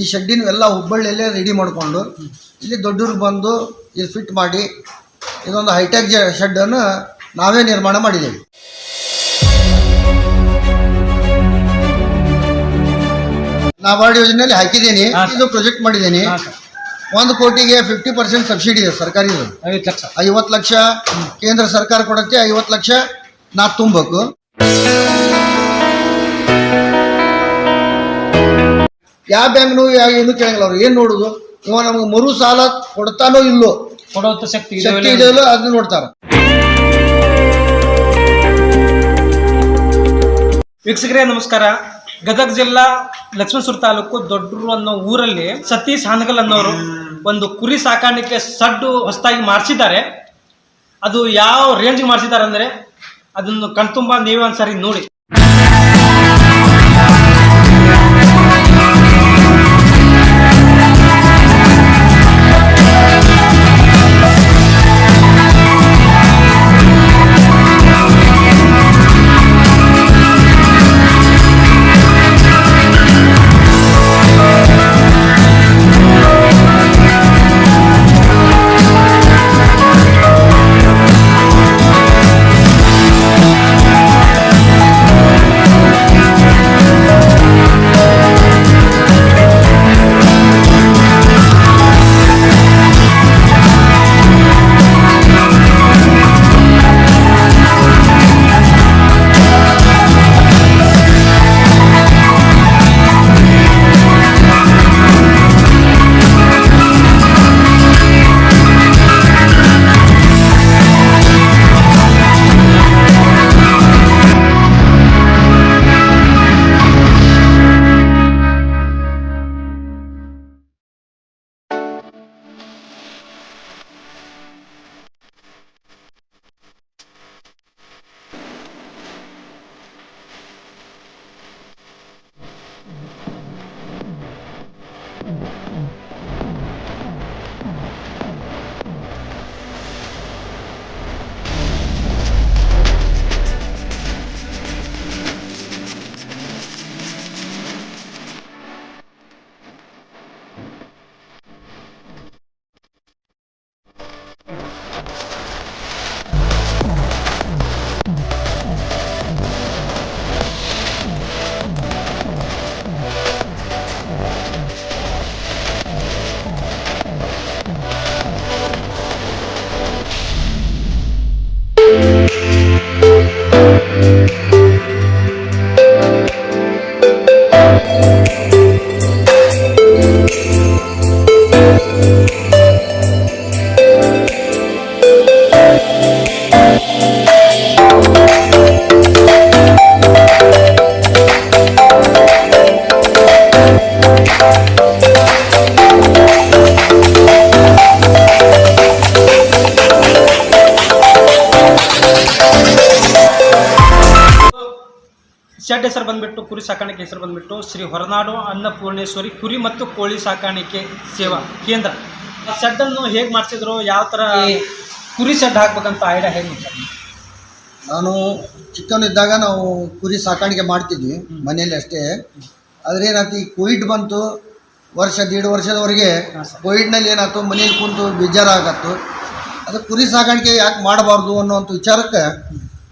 ಈ ಶೆಡ್ಡಿನ ಎಲ್ಲ ಹುಬ್ಬಳ್ಳಿಯಲ್ಲೇ ರೆಡಿ ಮಾಡಿಕೊಂಡು ಇಲ್ಲಿ ದೊಡ್ಡವ್ರಿಗೆ ಬಂದು ಇದು ಫಿಟ್ ಮಾಡಿ ಇದೊಂದು ಹೈಟೆಕ್ ಶೆಡ್ಡನ್ನು ನಾವೇ ನಿರ್ಮಾಣ ಮಾಡಿದ್ದೇವೆ. ನಾಬಾರ್ಡ್ ಯೋಜನೆಯಲ್ಲಿ ಹಾಕಿದ್ದೀನಿ. ಇದು ಪ್ರೊಜೆಕ್ಟ್ ಮಾಡಿದ್ದೀನಿ. ಒಂದು ಕೋಟಿಗೆ ಫಿಫ್ಟಿ ಪರ್ಸೆಂಟ್ ಸಬ್ಸಿಡಿ ಇದೆ ಸರ್ಕಾರಿದು ಐವತ್ತು ಲಕ್ಷ. ಐವತ್ತು ಲಕ್ಷ ಕೇಂದ್ರ ಸರ್ಕಾರ ಕೊಡುತ್ತೆ ಐವತ್ತು ಲಕ್ಷ ನಾ ತುಂಬಬೇಕು. ಯಾವ ಬ್ಯಾಂಕ್ನೂ ಯಾವ ಏನು ಕೇಳಂಗಿಲ್ಲ ಅವ್ರು. ಏನು ನೋಡೋದು? ಇವ ನಮ್ಗೆ ಮರು ಸಾಲ ಕೊಡ್ತಾನೋ ಇಲ್ಲೋ? ಕೊಡುವಂತ ಶಕ್ತಿ ಇದೆ ಶಕ್ತಿ ಇದೆಯಲ್ಲೋ ಅದನ್ನ ನೋಡ್ತಾರ. ವೀಕ್ಷಕರೇ ನಮಸ್ಕಾರ. ಗದಗ ಜಿಲ್ಲಾ ಲಕ್ಷ್ಮೇಶ್ವರ ತಾಲೂಕು ದೊಡ್ಡರು ಅನ್ನೋ ಊರಲ್ಲಿ ಸತೀಶ್ ಹಾನಗಲ್ ಅನ್ನೋರು ಒಂದು ಕುರಿ ಸಾಕಾಣಿಕೆ ಸಡ್ಡು ಹೊಸದಾಗಿ ಮಾಡಿಸಿದ್ದಾರೆ. ಅದು ಯಾವ ರೇಂಜ್ಗೆ ಮಾಡಿಸಿದ್ದಾರೆ ಅಂದರೆ ಅದನ್ನು ಕಣ್ತುಂಬ ನೀವೇ ಒಂದ್ಸರಿ ನೋಡಿ. ಶೆಡ್ ಹೆಸರು ಬಂದ್ಬಿಟ್ಟು ಕುರಿ ಸಾಕಾಣಿಕೆ ಹೆಸರು ಬಂದ್ಬಿಟ್ಟು ಶ್ರೀ ಹೊರನಾಡು ಅನ್ನಪೂರ್ಣೇಶ್ವರಿ ಕುರಿ ಮತ್ತು ಕೋಳಿ ಸಾಕಾಣಿಕೆ ಸೇವಾ ಕೇಂದ್ರ. ಆ ಶೆಡ್ಡನ್ನು ಹೇಗೆ ಮಾಡಿಸಿದ್ರು ಯಾವ ಥರ ಕುರಿ ಶೆಡ್ ಹಾಕ್ಬೇಕಂತ ಐಡಿಯಾ ಹೇಗೆ ನಾನು ಚಿಕ್ಕವನಿದ್ದಾಗ ನಾವು ಕುರಿ ಸಾಕಾಣಿಕೆ ಮಾಡ್ತಿದ್ವಿ ಮನೆಯಲ್ಲಿ ಅಷ್ಟೇ. ಆದರೆ ಏನಾಯ್ತು ಈ ಕೋವಿಡ್ ಬಂತು ವರ್ಷ ದೀಡ್ ವರ್ಷದವರೆಗೆ. ಕೋವಿಡ್ನಲ್ಲಿ ಏನಾಯ್ತು ಮನೇಲಿ ಕುಂತು ಬೇಜಾರಾಗತ್ತು. ಅದು ಕುರಿ ಸಾಕಾಣಿಕೆ ಯಾಕೆ ಮಾಡಬಾರ್ದು ಅನ್ನೋಂಥ ವಿಚಾರಕ್ಕೆ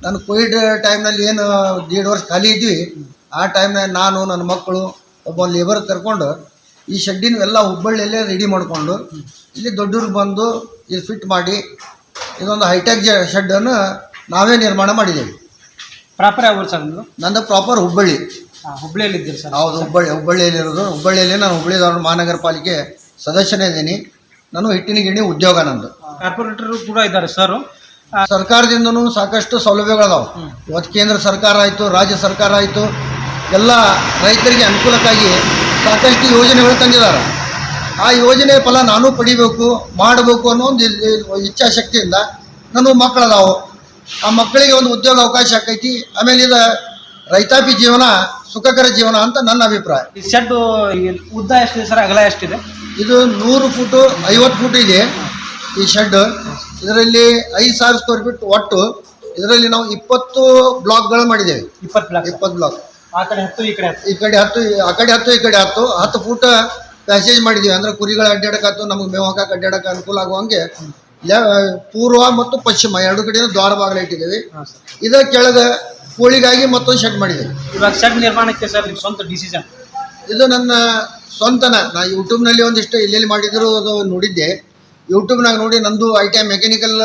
ನಾನು ಕೋವಿಡ್ ಟೈಮ್ನಲ್ಲಿ ಏನು ದೀಡ್ ವರ್ಷ ಖಾಲಿ ಇದ್ವಿ. ಆ ಟೈಮ್ನಲ್ಲಿ ನಾನು ನನ್ನ ಮಕ್ಕಳು ಒಬ್ಬ ಲೇಬರ್ ಕರ್ಕೊಂಡು ಈ ಶೆಡ್ಡಿನ ಎಲ್ಲ ಹುಬ್ಬಳ್ಳಿಯಲ್ಲೇ ರೆಡಿ ಮಾಡಿಕೊಂಡು ಇಲ್ಲಿ ದೊಡ್ಡವ್ರು ಬಂದು ಇಲ್ಲಿ ಫಿಟ್ ಮಾಡಿ ಇದೊಂದು ಹೈಟೆಕ್ ಶೆಡ್ಡನ್ನು ನಾವೇ ನಿರ್ಮಾಣ ಮಾಡಿದ್ದೇವೆ. ಪ್ರಾಪರ್ ಯಾವ ಸರ್ ನಿಮ್ಮದು ನಂದು ಪ್ರಾಪರ್ ಹುಬ್ಬಳ್ಳಿ. ಹುಬ್ಬಳ್ಳಿಯಲ್ಲಿ ಇದ್ದೀರಿ ಸರ್. ಹೌದು ಹುಬ್ಬಳ್ಳಿ ಹುಬ್ಬಳ್ಳಿಯಲ್ಲಿರೋದು ಹುಬ್ಬಳ್ಳಿಯಲ್ಲಿ ನಾನು ಹುಬ್ಬಳ್ಳಿ ಧಾರವಾಡ ಮಹಾನಗರ ಪಾಲಿಕೆ ಸದಸ್ಯನೇ ಇದ್ದೀನಿ. ನಾನು ಹಿಟ್ಟಿನ ಗಿಣಿ ಉದ್ಯೋಗ ನಂದು. ಕಾರ್ಪೊರೇಟರ್ ಕೂಡ ಇದ್ದಾರೆ ಸರ್. ಸರ್ಕಾರದಿಂದನೂ ಸಾಕಷ್ಟು ಸೌಲಭ್ಯಗಳದಾವೆ. ಇವತ್ತು ಕೇಂದ್ರ ಸರ್ಕಾರ ಆಯಿತು ರಾಜ್ಯ ಸರ್ಕಾರ ಆಯಿತು ಎಲ್ಲ ರೈತರಿಗೆ ಅನುಕೂಲಕ್ಕಾಗಿ ಸಾಕಷ್ಟು ಯೋಜನೆಗಳು ತಂದಿದ್ದಾರೆ ಆ ಯೋಜನೆ ಫಲ ನಾನು ಪಡಿಬೇಕು ಮಾಡಬೇಕು ಅನ್ನೋ ಒಂದು ಇಚ್ಛಾಶಕ್ತಿಯಿಂದ ನನ್ನ ಮಕ್ಕಳದಾವು. ಆ ಮಕ್ಕಳಿಗೆ ಒಂದು ಉದ್ಯೋಗ ಅವಕಾಶ ಆಕೈತಿ ಆಮೇಲೆ ಇದು ರೈತಾಪಿ ಜೀವನ ಸುಖಕರ ಜೀವನ ಅಂತ ನನ್ನ ಅಭಿಪ್ರಾಯ. ಈ ಶೆಡ್ ಉದ್ದ ಎಷ್ಟಿದೆ ಸರ್ ಅಗಲ ಎಷ್ಟಿದೆ? ಇದು ನೂರು ಫುಟು ಐವತ್ತು ಫುಟ್ ಇದೆ ಈ ಶೆಡ್ ಇದರಲ್ಲಿ ಐದು ಸಾವಿರ ಸ್ಕ್ವೇರ್ ಫೀಟ್ ಒಟ್ಟು ಇದರಲ್ಲಿ ನಾವು ಇಪ್ಪತ್ತು ಬ್ಲಾಕ್ಗಳು ಮಾಡಿದ್ದೇವೆ. ಇಪ್ಪತ್ತು ಬ್ಲಾಕ್ ಇಪ್ಪತ್ತು ಬ್ಲಾಕ್. ಆ ಕಡೆ ಹತ್ತು ಈ ಕಡೆ ಹತ್ತು. ಈ ಕಡೆ ಹತ್ತು ಆ ಕಡೆ ಹತ್ತು ಈ ಕಡೆ ಹತ್ತು. ಹತ್ತು ಫೂಟ್ ಪ್ಯಾಸೇಜ್ ಮಾಡಿದ್ದೀವಿ. ಅಂದ್ರೆ ಕುರಿಗಳು ಅಡ್ಡಾಡಕತ್ತು ನಮಗೆ ಮೇವು ಹಾಕಕ್ಕೆ ಅಡ್ಡಾಡಕ್ಕೆ ಅನುಕೂಲ ಆಗುವಂಗೆ ಪೂರ್ವ ಮತ್ತು ಪಶ್ಚಿಮ ಎರಡು ಕಡೆಯಿಂದ ದ್ವಾರ ಬಾಗಿಲು ಇಟ್ಟಿದ್ದೀವಿ ಇದರ ಇದ ಕೆಳಗೆ ಕೋಳಿಗಾಗಿ ಮತ್ತೊಂದು ಶೆಡ್ ಮಾಡಿದ್ದೀವಿ. ಇವಾಗ ಶೆಡ್ ನಿರ್ಮಾಣಕ್ಕೆ ಸರ್ ನಿಮ್ಮ ಸ್ವಂತ ಡಿಸಿಷನ್ ಇದು ನನ್ನ ಸ್ವಂತನ. ನಾ ಯೂಟ್ಯೂಬ್ನಲ್ಲಿ ಒಂದಿಷ್ಟು ಎಲ್ಲೆಲ್ಲಿ ಮಾಡಿದ್ರು ಅದು ನೋಡಿದ್ದೆ. ಯೂಟ್ಯೂಬ್ನಾಗ ನೋಡಿ ನಂದು ಐ ಟಿ ಐ ಮೆಕ್ಯಾನಿಕಲ್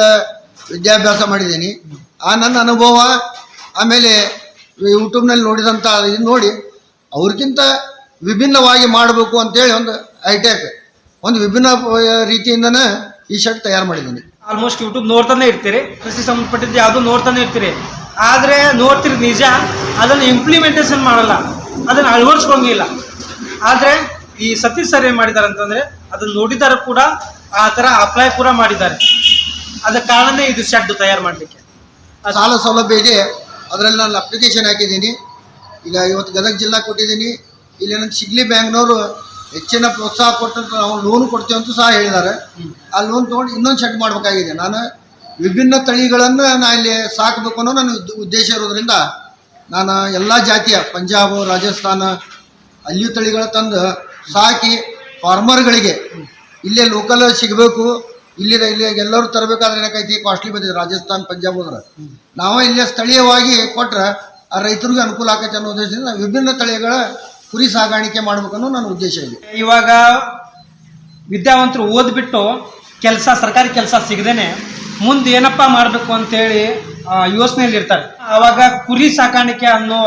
ವಿದ್ಯಾಭ್ಯಾಸ ಮಾಡಿದ್ದೀನಿ. ಆ ನನ್ನ ಅನುಭವ, ಆಮೇಲೆ ಯೂಟ್ಯೂಬ್ನಲ್ಲಿ ನೋಡಿದಂಥ ಇದು ನೋಡಿ, ಅವ್ರಿಗಿಂತ ವಿಭಿನ್ನವಾಗಿ ಮಾಡಬೇಕು ಅಂತೇಳಿ ಒಂದು ಐಟೆಕ್ ಒಂದು ವಿಭಿನ್ನ ರೀತಿಯಿಂದನೇ ಈ ಶರ್ಟ್ ತಯಾರು ಮಾಡಿದ್ದೀನಿ. ಆಲ್ಮೋಸ್ಟ್ ಯೂಟ್ಯೂಬ್ ನೋಡ್ತಾನೆ ಇರ್ತೀರಿ, ಕೃಷಿ ಸಂಬಂಧಪಟ್ಟಿದ್ದು ಯಾವುದು ನೋಡ್ತಾನೆ ಇರ್ತೀರಿ. ಆದರೆ ನೋಡ್ತೀರಿ ನಿಜ, ಅದನ್ನು ಇಂಪ್ಲಿಮೆಂಟೇಷನ್ ಮಾಡಲ್ಲ, ಅದನ್ನು ಅಳವಡಿಸ್ಕೊಂಗಿಲ್ಲ. ಆದರೆ ಈ ಸತೀಶ್ ಸರ್ ಏನು ಮಾಡಿದ್ದಾರೆ ಅಂತಂದರೆ ಅದನ್ನು ನೋಡಿದ್ದಾರೆ ಕೂಡ ಆ ತರ ಅಪ್ಲೈ ಕೂಡ ಮಾಡಿದ್ದಾರೆ. ಅದ ಕಾರಣ ಇದು ಶೆಡ್ ತಯಾರು ಮಾಡಲಿಕ್ಕೆ. ಸಾಲ ಸೌಲಭ್ಯ ಇದೆ ಅದರಲ್ಲಿ ನಾನು ಅಪ್ಲಿಕೇಶನ್ ಹಾಕಿದ್ದೀನಿ. ಈಗ ಇವತ್ತು ಗದಗ ಜಿಲ್ಲಾ ಕೊಟ್ಟಿದ್ದೀನಿ. ಇಲ್ಲಿ ನನಗೆ ಸಿಗ್ಲಿ ಬ್ಯಾಂಕ್ನವರು ಹೆಚ್ಚಿನ ಪ್ರೋತ್ಸಾಹ ಕೊಟ್ಟಂತ ನಾವು ಲೋನ್ ಕೊಡ್ತೀವಿ ಅಂತ ಸಹ ಹೇಳಿದ್ದಾರೆ. ಆ ಲೋನ್ ತೊಗೊಂಡು ಇನ್ನೊಂದು ಶೆಡ್ ಮಾಡಬೇಕಾಗಿದೆ. ನಾನು ವಿಭಿನ್ನ ತಳಿಗಳನ್ನು ನಾನು ಇಲ್ಲಿ ಸಾಕಬೇಕು ಅನ್ನೋ ನನ್ನ ಉದ್ದ- ಉದ್ದೇಶ ಇರೋದ್ರಿಂದ ನಾನು ಎಲ್ಲ ಜಾತಿಯ ಪಂಜಾಬ್ ರಾಜಸ್ಥಾನ ಅಲ್ಲಿಯೂ ತಳಿಗಳ ತಂದು ಸಾಕಿ ಫಾರ್ಮರ್ಗಳಿಗೆ ಇಲ್ಲೇ ಲೋಕಲ್ ಸಿಗಬೇಕು. ಇಲ್ಲಿ ಇಲ್ಲಿ ಎಲ್ಲರೂ ತರಬೇಕಾದ್ರೆ ಏನಕ್ಕೈತಿ ಕಾಸ್ಟ್ಲಿ ಬಂದಿದೆ. ರಾಜಸ್ಥಾನ್, ಪಂಜಾಬ್ ಹೋದ್ರೆ. ನಾವು ಇಲ್ಲೇ ಸ್ಥಳೀಯವಾಗಿ ಕೊಟ್ರೆ ಆ ರೈತರಿಗೂ ಅನುಕೂಲ ಆಕೈತೆ ಅನ್ನೋ ಉದ್ದೇಶದಿಂದ ವಿಭಿನ್ನ ತಳಿಗಳ ಕುರಿ ಸಾಗಾಣಿಕೆ ಮಾಡ್ಬೇಕನ್ನೋ ನನ್ನ ಉದ್ದೇಶ ಇದೆ. ಇವಾಗ ವಿದ್ಯಾವಂತರು ಓದ್ಬಿಟ್ಟು ಕೆಲಸ, ಸರ್ಕಾರಿ ಕೆಲಸ ಸಿಗದೇನೆ ಮುಂದೆ ಏನಪ್ಪ ಮಾಡಬೇಕು ಅಂತೇಳಿ ಯೋಚನೆಯಲ್ಲಿ ಇರ್ತಾರೆ ಆವಾಗ ಕುರಿ ಸಾಕಾಣಿಕೆ ಅನ್ನೋ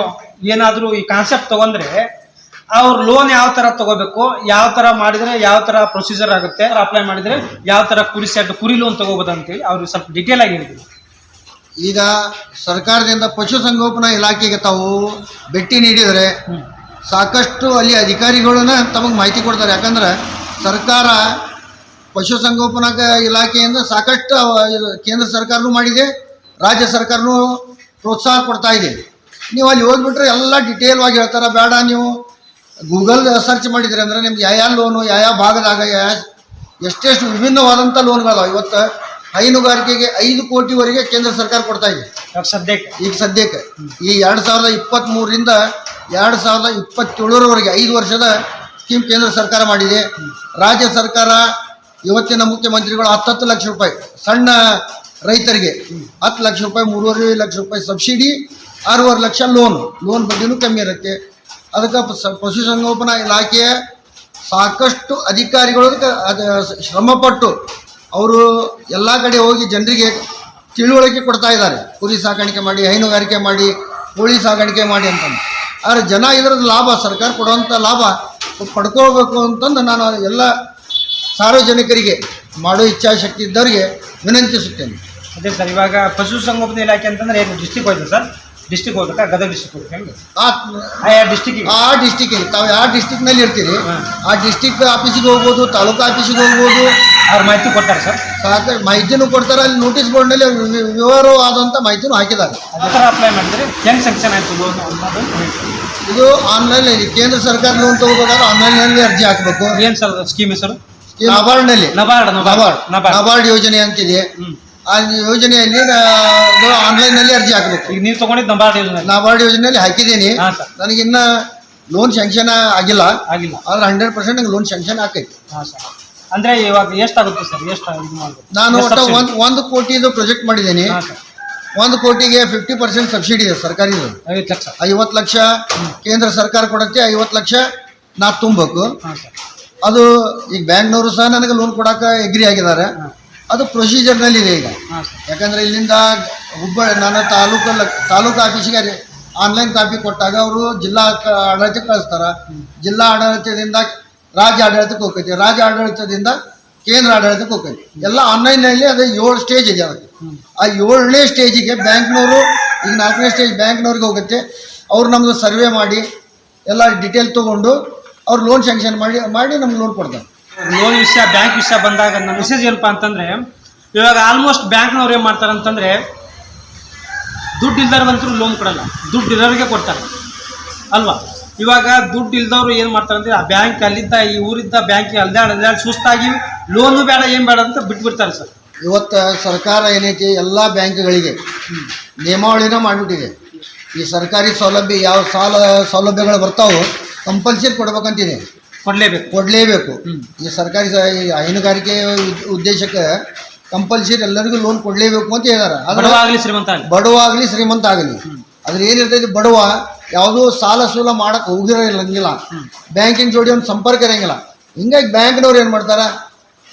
ಏನಾದರೂ ಈ ಕಾನ್ಸೆಪ್ಟ್ ತಗೊಂಡ್ರೆ ಅವ್ರು ಲೋನ್ ಯಾವ ತರ ತಗೋಬೇಕು ಯಾವ ತರ ಮಾಡಿದ್ರೆ ಯಾವ ತರ ಪ್ರೊಸೀಜರ್ ಆಗುತ್ತೆ ಅಪ್ಲೈ ಮಾಡಿದ್ರೆ ಯಾವ ತರ ಕುರಿ ಸೆಟ್ ಕುರಿ ಲೋನ್ ತಗೋಬೋದು ಅಂತೇಳಿ ಅವ್ರಿಗೆ ಸ್ವಲ್ಪ ಡಿಟೇಲ್ ಆಗಿ ಹೇಳ್ತೀವಿ ಈಗ ಸರ್ಕಾರದಿಂದ ಪಶುಸಂಗೋಪನಾ ಇಲಾಖೆಗೆ ತಾವು ಭೇಟಿ ನೀಡಿದರೆ ಸಾಕಷ್ಟು ಅಲ್ಲಿ ಅಧಿಕಾರಿಗಳನ್ನ ತಮಗೆ ಮಾಹಿತಿ ಕೊಡ್ತಾರೆ. ಯಾಕಂದ್ರೆ ಸರ್ಕಾರ ಪಶುಸಂಗೋಪನಾ ಇಲಾಖೆಯಿಂದ ಸಾಕಷ್ಟು ಕೇಂದ್ರ ಸರ್ಕಾರನೂ ಮಾಡಿದೆ ರಾಜ್ಯ ಸರ್ಕಾರನೂ ಪ್ರೋತ್ಸಾಹ ಕೊಡ್ತಾ ಇದೆ. ನೀವು ಅಲ್ಲಿ ಹೋಗ್ಬಿಟ್ರೆ ಎಲ್ಲ ಡಿಟೇಲ್ ಆಗಿ ಹೇಳ್ತಾರೆ ಬೇಡ ನೀವು ಗೂಗಲ್ ಸರ್ಚ್ ಮಾಡಿದ್ರೆ ಅಂದ್ರೆ ನಿಮ್ಗೆ ಯಾವ ಯಾವ ಲೋನು ಯಾವ ಯಾವ ಭಾಗದಾಗ ಯಾವ ಎಷ್ಟೆಷ್ಟು ವಿಭಿನ್ನವಾದಂಥ ಲೋನ್ಗಳು. ಇವತ್ತು ಹೈನುಗಾರಿಕೆಗೆ ಐದು ಕೋಟಿವರೆಗೆ ಕೇಂದ್ರ ಸರ್ಕಾರ ಕೊಡ್ತಾ ಇದೆ. ಸದ್ಯಕ್ಕೆ. ಈಗ ಸದ್ಯಕ್ಕೆ. ಈ ಎರಡು ಸಾವಿರದ ಇಪ್ಪತ್ತ್ಮೂರರಿಂದ ಎರಡು ಸಾವಿರದ ಇಪ್ಪತ್ತೇಳರವರೆಗೆ ಐದು ವರ್ಷದ ಸ್ಕೀಮ್ ಕೇಂದ್ರ ಸರ್ಕಾರ ಮಾಡಿದೆ. ರಾಜ್ಯ ಸರ್ಕಾರ ಇವತ್ತಿನ ಮುಖ್ಯಮಂತ್ರಿಗಳು ಹತ್ತತ್ತು ಲಕ್ಷ ರೂಪಾಯಿ ಸಣ್ಣ ರೈತರಿಗೆ ಹತ್ತು ಲಕ್ಷ ರೂಪಾಯಿ ಮೂರುವರೆ ಲಕ್ಷ ರೂಪಾಯಿ ಸಬ್ಸಿಡಿ ಆರೂವರೆ ಲಕ್ಷ ಲೋನ್. ಲೋನ್ ಬಡ್ಡಿನೂ ಕಮ್ಮಿ ಇರುತ್ತೆ. ಅದಕ್ಕೆ ಪಶುಸಂಗೋಪನಾ ಇಲಾಖೆ ಸಾಕಷ್ಟು ಅಧಿಕಾರಿಗಳು ಅದು ಶ್ರಮಪಟ್ಟು ಅವರು ಎಲ್ಲ ಕಡೆ ಹೋಗಿ ಜನರಿಗೆ ತಿಳುವಳಿಕೆ ಕೊಡ್ತಾ ಇದ್ದಾರೆ. ಕುರಿ ಸಾಕಾಣಿಕೆ ಮಾಡಿ, ಹೈನುಗಾರಿಕೆ ಮಾಡಿ ಕೋಳಿ ಸಾಕಾಣಿಕೆ ಮಾಡಿ ಅಂತಂದು. ಆದರೆ ಜನ ಇದರದ್ದು ಲಾಭ, ಸರ್ಕಾರ ಕೊಡುವಂಥ ಲಾಭ ಪಡ್ಕೋಬೇಕು ಅಂತಂದು ನಾನು ಎಲ್ಲ ಸಾರ್ವಜನಿಕರಿಗೆ ಮಾಡೋ ಇಚ್ಛಾಶಕ್ತಿ ಇದ್ದವರಿಗೆ ವಿನಂತಿಸುತ್ತೇನೆ. ಅದೇ ಸರ್, ಇವಾಗ ಪಶುಸಂಗೋಪನೆ ಇಲಾಖೆ ಅಂತಂದ್ರೆ ಏನು, ಡಿಸ್ಟಿಕ್ ಹೋಯ್ತು ಸರ್? ಡಿಸ್ಟಿಕ್ ಹೋಗ್ಬೇಕಾ? ಗದಗ ಡಿಸ್ಟಿಕ್ ಹೆಂಗೆ? ಆ ಆಯಾ ಡಿಸ್ಟಿಕ್ ಆ ಡಿಸ್ಟಿಕ್ ತಾವು ಯಾವ ಡಿಸ್ಟಿಕ್ನಲ್ಲಿ ಇರ್ತೀರಿ. ಆ ಡಿಸ್ಟಿಕ್ ಆಫೀಸಿಗೆ ಹೋಗ್ಬೋದು ತಾಲೂಕು ಆಫೀಸಿಗೆ ಹೋಗ್ಬೋದು. ಅವ್ರ ಮಾಹಿತಿ ಕೊಡ್ತಾರೆ ಸರ್. ಸಾಕು ಮಾಹಿತಿನೂ ಕೊಡ್ತಾರೆ ಅಲ್ಲಿ ನೋಟಿಸ್ ಬೋರ್ಡ್ನಲ್ಲಿ ವಿ- ವಿವರವಾದಂಥ ಮಾಹಿತಿನೂ ಹಾಕಿದ್ದಾರೆ. ಅಪ್ಲೈ ಮಾಡಿದ್ರೆ ಹೆಂಗೆ ಸ್ಯಾಂಕ್ಷನ್ ಆಯಿತು ಲೋನ್ ಅನ್ನೋದು. ಇದು ಆನ್ಲೈನ್ ಕೇಂದ್ರ ಸರ್ಕಾರ ಲೋನ್ ತಗೋಬೇಕಾದ್ರೆ ಆನ್ಲೈನ್ನಲ್ಲಿ ಅರ್ಜಿ ಹಾಕಬೇಕು. ಏನ್ ಸರ್ ಸ್ಕೀಮ್ ಹೆಸರು? ನಬಾರ್ಡ್ನಲ್ಲಿ ನಬಾರ್ಡ್ ನಬಾರ್ಡ್ ನಬಾರ್ಡ್ ನಬಾರ್ಡ್ ಯೋಜನೆ ಅಂತಿದೆ. ಹ್ಮ್. ಆ ಯೋಜನೆಯಲ್ಲಿ ಆನ್ಲೈನ್ನಲ್ಲಿ ಅರ್ಜಿ ಹಾಕಬೇಕು. ಈಗ ನೀವು ತಗೊಂಡಿದ್ದು ನಬಾರ್ಡ್ ಯೋಜನೆ. ನಬಾರ್ಡ್ ಯೋಜನೆಯಲ್ಲಿ ಹಾಕಿದ್ದೀನಿ. ಹಾ ಸರ್. ನನಗಿನ್ನ ಲೋನ್ ಸ್ಯಾಂಕ್ಷನ್ ಆಗಿಲ್ಲ. ಆಗಿಲ್ಲ. ಆದ್ರೆ ಹಂಡ್ರೆಡ್ ಪರ್ಸೆಂಟ್ ನಂಗೆ ಲೋನ್ ಸ್ಯಾಂಕ್ಷನ್ ಆಕೈತಿ ಹಾಂ ಸರ್. ಅಂದ್ರೆ ಇವಾಗ ಎಷ್ಟಾಗುತ್ತೆ ಸರ್? ಎಷ್ಟು ಇದು ನಾನು ಎಷ್ಟು ಒಟ್ಟು ಒಂದು ಒಂದು ಕೋಟಿದು ಪ್ರಾಜೆಕ್ಟ್ ಮಾಡಿದ್ದೀನಿ. ಹಾ ಸರ್. ಒಂದು ಕೋಟಿಗೆ ಫಿಫ್ಟಿ ಪರ್ಸೆಂಟ್ ಸಬ್ಸಿಡಿ ಇದೆ ಸರ್ಕಾರಿದು. ಐವತ್ತು ಲಕ್ಷ. ಐವತ್ತು ಲಕ್ಷ ಕೇಂದ್ರ ಸರ್ಕಾರ ಕೊಡುತ್ತೆ ಐವತ್ತು ಲಕ್ಷ ನಾ ತುಂಬಬೇಕು. ಹಾ ಸರ್. ಅದು ಈಗ ಬ್ಯಾಂಕ್ನವರು ಸಹ ನನಗೆ ಲೋನ್ ಕೊಡಕ್ಕೆ ಎಗ್ರಿ ಆಗಿದ್ದಾರೆ. ಹಾ. ಅದು ಪ್ರೊಸೀಜರ್ನಲ್ಲಿದೆ ಈಗ. ಯಾಕಂದರೆ ಇಲ್ಲಿಂದ ಹುಬ್ಬಳ್ಳಿ ನನ್ನ ತಾಲೂಕಲ್ಲ ತಾಲೂಕು ಆಫೀಸಿಗೆ ಆನ್ಲೈನ್ ಕಾಪಿ ಕೊಟ್ಟಾಗ ಅವರು ಜಿಲ್ಲಾ ಆಡಳಿತಕ್ಕೆ ಕಳಿಸ್ತಾರೆ. ಜಿಲ್ಲಾ ಆಡಳಿತದಿಂದ ರಾಜ್ಯ ಆಡಳಿತಕ್ಕೆ ಹೋಗ್ತೈತಿ. ರಾಜ್ಯ ಆಡಳಿತದಿಂದ ಕೇಂದ್ರ ಆಡಳಿತಕ್ಕೆ ಹೋಗ್ತೈತಿ. ಎಲ್ಲ ಆನ್ಲೈನ್ನಲ್ಲಿ ಅದು ಏಳು ಸ್ಟೇಜ್ ಇದೆ ಅದಕ್ಕೆ ಆ ಏಳನೇ ಸ್ಟೇಜಿಗೆ ಬ್ಯಾಂಕ್ನವರು ಈಗ ನಾಲ್ಕನೇ ಸ್ಟೇಜ್ ಬ್ಯಾಂಕ್ನವ್ರಿಗೆ ಹೋಗುತ್ತೆ. ಅವ್ರು ನಮ್ಮದು ಸರ್ವೆ ಮಾಡಿ ಎಲ್ಲ ಡಿಟೇಲ್ ತೊಗೊಂಡು ಅವ್ರು ಲೋನ್ ಸ್ಯಾಂಕ್ಷನ್ ಮಾಡಿ ಮಾಡಿ ನಮ್ಗೆ ಲೋನ್ ಕೊಡ್ತಾರೆ. ಲೋನ್ ವಿಷಯ ಬ್ಯಾಂಕ್ ವಿಷಯ ಬಂದಾಗ ನನ್ನ ಮೆಸೇಜ್ ಏನಪ್ಪ ಅಂತಂದ್ರೆ, ಇವಾಗ ಆಲ್ಮೋಸ್ಟ್ ಬ್ಯಾಂಕ್ನವ್ರು ಏನು ಮಾಡ್ತಾರೆ ಅಂತಂದ್ರೆ, ದುಡ್ಡು ಇಲ್ದವ್ರಿಗಂತೂ ಲೋನ್ ಕೊಡಲ್ಲ. ದುಡ್ಡು ಇರೋರಿಗೆ ಕೊಡ್ತಾರೆ. ಅಲ್ವಾ? ಇವಾಗ ದುಡ್ಡು ಇಲ್ದವ್ರು ಏನು ಮಾಡ್ತಾರೆ ಅಂದ್ರೆ, ಆ ಬ್ಯಾಂಕ್ ಅಲ್ಲಿದ್ದ, ಈ ಊರಿದ್ದ ಬ್ಯಾಂಕಿಗೆ ಅಲ್ದಾಡ್ ಅಲ್ದಾಡ್ ಸುಸ್ತಾಗಿ ಲೋನು ಬೇಡ, ಏನು ಬೇಡ ಅಂತ ಬಿಟ್ಬಿಡ್ತಾರೆ ಸರ್. ಇವತ್ತು ಸರ್ಕಾರ ಏನೈತಿ, ಎಲ್ಲ ಬ್ಯಾಂಕ್ಗಳಿಗೆ ನಿಯಮಾವಳಿನ ಮಾಡಿಬಿಟ್ಟಿದೆ. ಈ ಸರ್ಕಾರಿ ಸೌಲಭ್ಯ, ಯಾವ ಸಾಲ ಸೌಲಭ್ಯಗಳು ಬರ್ತಾವೋ ಕಂಪಲ್ಸರಿ ಕೊಡ್ಬೇಕಂತಿದೆ. ಕೊಡ್ಲೇಬೇಕು. ಕೊಡಲೇಬೇಕು. ಈ ಸರ್ಕಾರಿ ಹೈನುಗಾರಿಕೆ ಉದ್ದೇಶಕ್ಕೆ ಕಂಪಲ್ಸರಿ ಎಲ್ಲರಿಗೂ ಲೋನ್ ಕೊಡಲೇಬೇಕು ಅಂತ ಹೇಳಿದಾರೆ ಶ್ರೀಮಂತ ಆಗ್ಲಿ. ಬಡವ ಆಗಲಿ ಶ್ರೀಮಂತ ಆಗಲಿ. ಆದ್ರೆ ಏನಿರ್ತೈತಿ ಬಡವ ಯಾವುದೋ ಸಾಲ ಸೂಲ ಮಾಡಕ್ ಹೋಗಿರಂಗಿಲ್ಲ ಬ್ಯಾಂಕಿನ ಜೋಡಿ ಒಂದು ಸಂಪರ್ಕ ಇರಂಗಿಲ್ಲ. ಹಿಂಗಾಗಿ ಬ್ಯಾಂಕ್ನವ್ರು ಏನು ಮಾಡ್ತಾರೆ?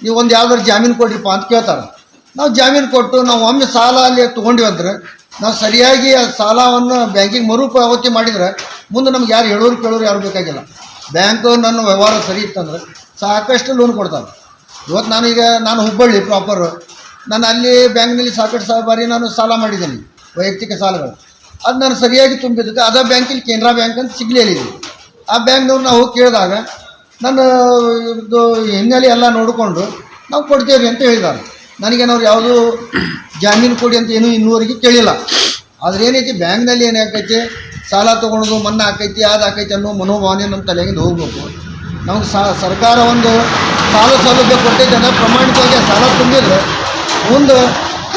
ನೀವು ಒಂದು ಯಾವ್ದಾರು ಜಾಮೀನು ಕೊಡ್ರಿಪ್ಪ ಅಂತ ಕೇಳ್ತಾರೆ. ನಾವು ಜಾಮೀನು ಕೊಟ್ಟು ನಾವು ಒಮ್ಮೆ ಸಾಲ ಅಲ್ಲಿ ತೊಗೊಂಡಿವಿ ಅಂದ್ರೆ ನಾವು ಸರಿಯಾಗಿ ಆ ಸಾಲವನ್ನು ಬ್ಯಾಂಕಿಗೆ ಮರುಪಾವತಿ ಮಾಡಿದ್ರೆ ಮುಂದೆ ನಮ್ಗೆ ಯಾರು ಹೇಳೋರು ಕೇಳೋರು ಯಾರು ಬೇಕಾಗಿಲ್ಲ. ಬ್ಯಾಂಕು ನನ್ನ ವ್ಯವಹಾರ ಸರಿ ಇತ್ತಂದ್ರೆ ಸಾಕಷ್ಟು ಲೋನ್ ಕೊಡ್ತಾರೆ. ಇವತ್ತು ನಾನು ನಾನು ಹುಬ್ಬಳ್ಳಿ ಪ್ರಾಪರ್ ನಾನು ಅಲ್ಲಿ ಬ್ಯಾಂಕ್ನಲ್ಲಿ ಸಾಕಷ್ಟು ಬಾರಿ ನಾನು ಸಾಲ ಮಾಡಿದ್ದೀನಿ, ವೈಯಕ್ತಿಕ ಸಾಲಗಳು. ಅದು ನಾನು ಸರಿಯಾಗಿ ತುಂಬಿದ್ದಕ್ಕೆ ಅದೇ ಬ್ಯಾಂಕಿಲ್ಲಿ ಕೆನರಾ ಬ್ಯಾಂಕ್ ಅಂತ ಸಿಗ್ಲಿಲ್ಲ ಆ ಬ್ಯಾಂಕ್ನವ್ರು ನಾವು ಹೋಗಿ ಕೇಳಿದಾಗ ನನ್ನ, ಇದು ಹಿನ್ನೆಲೆ ಎಲ್ಲ ನೋಡಿಕೊಂಡು ನಾವು ಕೊಡ್ತೇವೆ ಅಂತ ಹೇಳಿದ್ದಾರೆ ನನಗೇನವ್ರು ಯಾವುದೂ ಜಾಮೀನು ಕೊಡಿ ಅಂತ ಏನೂ ಇನ್ನೂವರೆಗೆ ಕೇಳಿಲ್ಲ. ಆದ್ರೆ ಏನೈತಿ? ಬ್ಯಾಂಕ್ನಲ್ಲಿ ಏನು ಆಕೈತಿ ಸಾಲ ತೊಗೊಳೋದು ಮನ್ನಾ ಆಕೈತಿ ಅದು ಆಕೈತಿ ಅನ್ನೋ ಮನೋಭಾವನೆ ನಮ್ಮ ತಲೆಗಿಂದ ಹೋಗ್ಬೇಕು. ನಮ್ಗೆ ಸರ್ಕಾರ ಒಂದು ಸಾಲ ಸೌಲಭ್ಯ ಕೊಟ್ಟೈತೆ ಅಂದ್ರೆ ಪ್ರಮಾಣಿಕವಾಗಿ ಸಾಲ ತುಂಬಿದ್ರೆ ಮುಂದೆ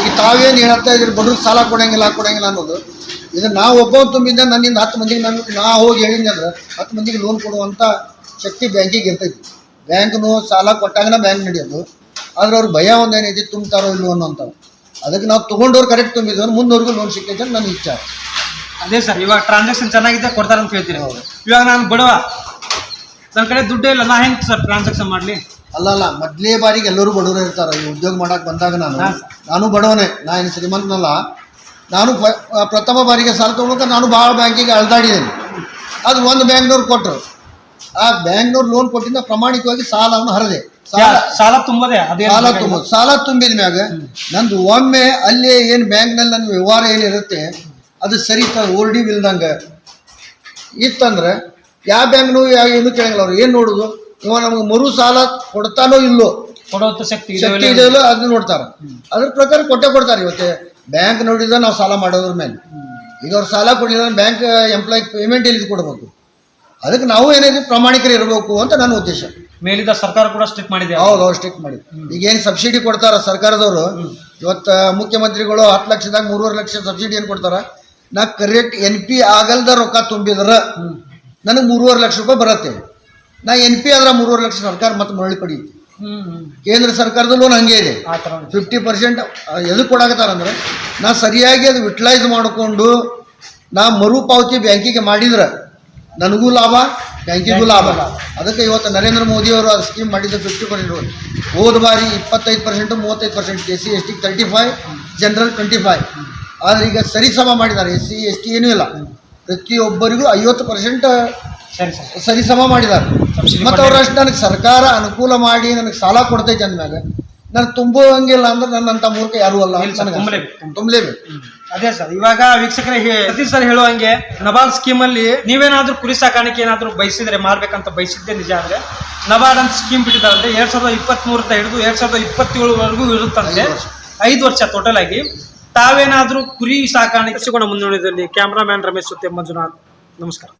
ಈಗ ತಾವೇನು ಹೇಳ್ತಾ ಇದ್ರಿ ಬಡವ್ರಿಗೆ ಸಾಲ ಕೊಡಂಗಿಲ್ಲ ಕೊಡಂಗಿಲ್ಲ ಅನ್ನೋದು. ಇದು ನಾವು ಒಬ್ಬ ತುಂಬಿದ್ದೆ, ನನ್ನಿಂದ ಹತ್ತು ಮಂದಿಗೆ ನನ್ನ ನಾ ಹೋಗಿ ಹೇಳಿದ್ದೆ ಅಂದ್ರೆ ಹತ್ತು ಮಂದಿಗೆ ಲೋನ್ ಕೊಡುವಂಥ ಶಕ್ತಿ ಬ್ಯಾಂಕಿಗೆ ಇರ್ತೈತಿ. ಬ್ಯಾಂಕ್ನು ಸಾಲ ಕೊಟ್ಟಾಗನ ಬ್ಯಾಂಕ್ ನಡೆಯೋದು. ಆದ್ರೆ ಅವ್ರ ಭಯ ಒಂದು ಏನೈತಿ? ತುಂಬ್ತಾರೋ ಇಲ್ಲೋ ಅನ್ನೋಂಥ ಅದಕ್ಕೆ ನಾವು ತೊಗೊಂಡವ್ರು ಕರೆಕ್ಟ್ ತುಂಬಿದ್ವಿ ಅಂದ್ರೆ ಮುಂದವ್ರಿಗೂ ಲೋನ್ ಸಿಕ್ಕೈತೆ ಅಂತ ನನ್ನ ಇಚ್ಛೆ. ಅದೇ ಸರ್ ಇವಾಗ ಟ್ರಾನ್ಸಾಕ್ಷನ್ ಚೆನ್ನಾಗಿದೆ ಕೊಡ್ತಾರೆ ಅಂತ ಹೇಳ್ತೀರಿ. ಇವಾಗ ನಾನು ಬಡವ. ನನ್ನ ಕಡೆ ದುಡ್ಡೇ ಇಲ್ಲ ನಾ ಹೆಂಗೆ ಸರ್ ಟ್ರಾನ್ಸಾಕ್ಷನ್ ಮಾಡಲಿ? ಅಲ್ಲ ಅಲ್ಲ ಮೊದಲೇ ಬಾರಿಗೆ ಎಲ್ಲರೂ ಬಡವರು ಇರ್ತಾರೆ. ಈ ಉದ್ಯೋಗ ಮಾಡೋಕೆ ಬಂದಾಗ ನಾನು. ಹಾ. ನಾನು ಬಡವನೇ ನಾ ಏನು ಶ್ರೀಮಂತನಲ್ಲ. ನಾನು ಪ- ಆ, ಪ್ರಥಮ ಬಾರಿಗೆ ಸಾಲ ತೊಗೊಳಕ್ಕೆ ನಾನು ಭಾಳ ಬ್ಯಾಂಕಿಗೆ ಅಳ್ದಾಡಿದ್ದೀನಿ. ಅದು ಒಂದು ಬ್ಯಾಂಕ್ನವ್ರು ಕೊಟ್ಟರು ಆ ಬ್ಯಾಂಕ್ನವ್ರು ಲೋನ್ ಕೊಟ್ಟಿದ್ದ ಪ್ರಾಮಾಣಿಕವಾಗಿ ಸಾಲವನ್ನು ಹರಿದೆ. ಸಾಲ ತುಂಬದೆ ಅದೇ ಸಾಲ ತುಂಬ ಸಾಲ ತುಂಬಿದ ಮ್ಯಾಗ ನಂದು ಒಮ್ಮೆ ಅಲ್ಲಿ ಏನು ಬ್ಯಾಂಕ್ನಲ್ಲಿ ನನ್ನ ವ್ಯವಹಾರ ಏನಿರುತ್ತೆ ಅದು ಸರಿ ಓಲ್ಡಿ ಇಲ್ದಂಗ ಇತ್ತಂದ್ರೆ ಯಾವ ಬ್ಯಾಂಕ್ನು ಯಾವ ಏನು ಕೇಳಂಗಿಲ್ಲ ಅವ್ರು ಏನು ನೋಡುದು? ಇವ ನಮ್ಗೆ ಮರು ಸಾಲ ಕೊಡ್ತಾನೋ ಇಲ್ಲೋ? ಶಕ್ತಿ ಇದೆ ಶಕ್ತಿ ಇದೆಯಲ್ಲ ಅದನ್ನ ನೋಡ್ತಾರೆ. ಅದ್ರ ಪ್ರಕಾರ ಕೊಟ್ಟೆ ಕೊಡ್ತಾರೆ ಇವತ್ತೆ. ಬ್ಯಾಂಕ್ ನೋಡಿದ್ರೆ ನಾವು ಸಾಲ ಮಾಡೋದ್ರ ಮೇಲೆ. ಈಗ ಅವ್ರು ಸಾಲ ಕೊಡಲಿಲ್ಲ ಬ್ಯಾಂಕ್ ಎಂಪ್ಲಾಯ್ ಪೇಮೆಂಟ್ ಇಲ್ಲಿ ಕೊಡಬೇಕು? ಅದಕ್ಕೆ ನಾವು ಏನಿದೆ ಪ್ರಾಮಾಣಿಕರು ಇರಬೇಕು ಅಂತ ನನ್ನ ಉದ್ದೇಶ. ಮೇಲಿದ ಸರ್ಕಾರ ಕೂಡ ಸ್ಟ್ರಿಕ್ ಮಾಡಿದೆ ಹೌದು ಅವ್ರು ಸ್ಟ್ರಿಕ್ಟ್ ಮಾಡಿ ಈಗ ಏನು ಸಬ್ಸಿಡಿ ಕೊಡ್ತಾರ ಸರ್ಕಾರದವರು? ಇವತ್ತು ಮುಖ್ಯಮಂತ್ರಿಗಳು ಹತ್ತು ಲಕ್ಷದಾಗ ಮೂರುವರೆ ಲಕ್ಷ ಸಬ್ಸಿಡಿ ಏನು ಕೊಡ್ತಾರ? ನಾ ಕರೆಕ್ಟ್ ಎನ್ ಪಿ ಆಗಲ್ದ ರೊಕ್ಕ ತುಂಬಿದ್ರೆ ನನಗೆ ಮೂರುವರೆ ಲಕ್ಷ ರೂಪಾಯಿ ಬರುತ್ತೆ. ನಾ ಎನ್ ಪಿ ಆದ್ರೆ ಮೂರುವರೆ ಲಕ್ಷ ಸರ್ಕಾರ ಮತ್ತೆ ಮರಳಿ ಪಡೀತಿ. ಕೇಂದ್ರ ಸರ್ಕಾರದ ಲೋನ್ ಹಂಗೆ ಇದೆ. ಆ ಥರ. ಫಿಫ್ಟಿ ಪರ್ಸೆಂಟ್ ಎದಕ್ಕೆ ಕೊಡಾಕತ್ತಾರಂದ್ರೆ ನಾ ಸರಿಯಾಗಿ ಅದು ಯುಟಿಲೈಸ್ ಮಾಡಿಕೊಂಡು ನಾ ಮರುಪಾವತಿ ಬ್ಯಾಂಕಿಗೆ ಮಾಡಿದ್ರೆ ನನಗೂ ಲಾಭ ಬ್ಯಾಂಕಿಗೂ ಲಾಭ ಅದಕ್ಕೆ ಇವತ್ತು ನರೇಂದ್ರ ಮೋದಿ ಅವರು ಅದು ಸ್ಕೀಮ್ ಮಾಡಿದ್ದು ಫಿಫ್ಟಿ ಪರ್ಸೆಂಟ್ ಹೋದ ಬಾರಿ ಇಪ್ಪತ್ತೈದು ಪರ್ಸೆಂಟ್ ಮೂವತ್ತೈದು percent S C S T thirty five general twenty five ಆದರೆ ಈಗ ಸರಿಸಮ ಮಾಡಿದ್ದಾರೆ. ಎಸ್ ಸಿ ಎಸ್ ಟಿ ಏನೂ ಇಲ್ಲ. ಪ್ರತಿಯೊಬ್ಬರಿಗೂ ಐವತ್ತು ಪರ್ಸೆಂಟ್ ಸರಿ ಸಮ ಸರಿಸಮ ಮಾಡಿದ್ದಾರೆ. ಮತ್ತು ಅವರಷ್ಟು ನನಗೆ ಸರ್ಕಾರ ಅನುಕೂಲ ಮಾಡಿ ನನಗೆ ಸಾಲ ಕೊಡ್ತೈತೆ ಅಂದ್ಮ್ಯಾಗ ನಾನು ತುಂಬುವಂಗಿಲ್ಲ ಅಂದ್ರೆ ನನ್ನಂತ ಮೂರ್ಖ ಯಾರು ಅಲ್ಲ ಇಲ್ಲ ಸರ್, ತುಂಬಲೇಬೇಕು. ತುಂಬಲೇಬೇಕು. ಅದೇ ಸರ್ ಇವಾಗ ವೀಕ್ಷಕರೇ ಹೇ- ಸರ್ ಸರ್ ಹೇಳುವಂಗೆ ನಬಾರ್ಡ್ ಸ್ಕೀಮ್ ಅಲ್ಲಿ ನೀವೇನಾದ್ರೂ ಕುರಿ ಸಾಕಾಣಿಕೆ ಏನಾದ್ರೂ ಬಯಸಿದ್ರೆ ಮಾಡ್ಬೇಕಂತ ಬಯಸಿದ್ದೆ ನಿಜ ಅಂದ್ರೆ ನಬಾರ್ಡ್ ಅಂತ ಸ್ಕೀಮ್ ಬಿಟ್ಟಿದ್ದಾರೆ ಎರಡ್ ಸಾವಿರದ ಇಪ್ಪತ್ತ್ ಮೂರರಿಂದ ಹಿಡಿದು ಎರಡ್ ಸಾವಿರದ ಇಪ್ಪತ್ತೇಳವರೆಗೂ ಇರುತ್ತಂತೆ. ಐದು ವರ್ಷ. ಐದು ವರ್ಷ ಟೋಟಲ್ ಆಗಿ. ತಾವೇನಾದ್ರೂ ಕುರಿ ಸಾಕಾಣಿಕೆ ಸಿಗೋಣ ಮುಂದಿನದಲ್ಲಿ ಕ್ಯಾಮ್ರಾಮ್ಯಾನ್ ರಮೇಶ್ ಸುತ್ತೆ ಮಂಜುನಾಥ್ ನಮಸ್ಕಾರ.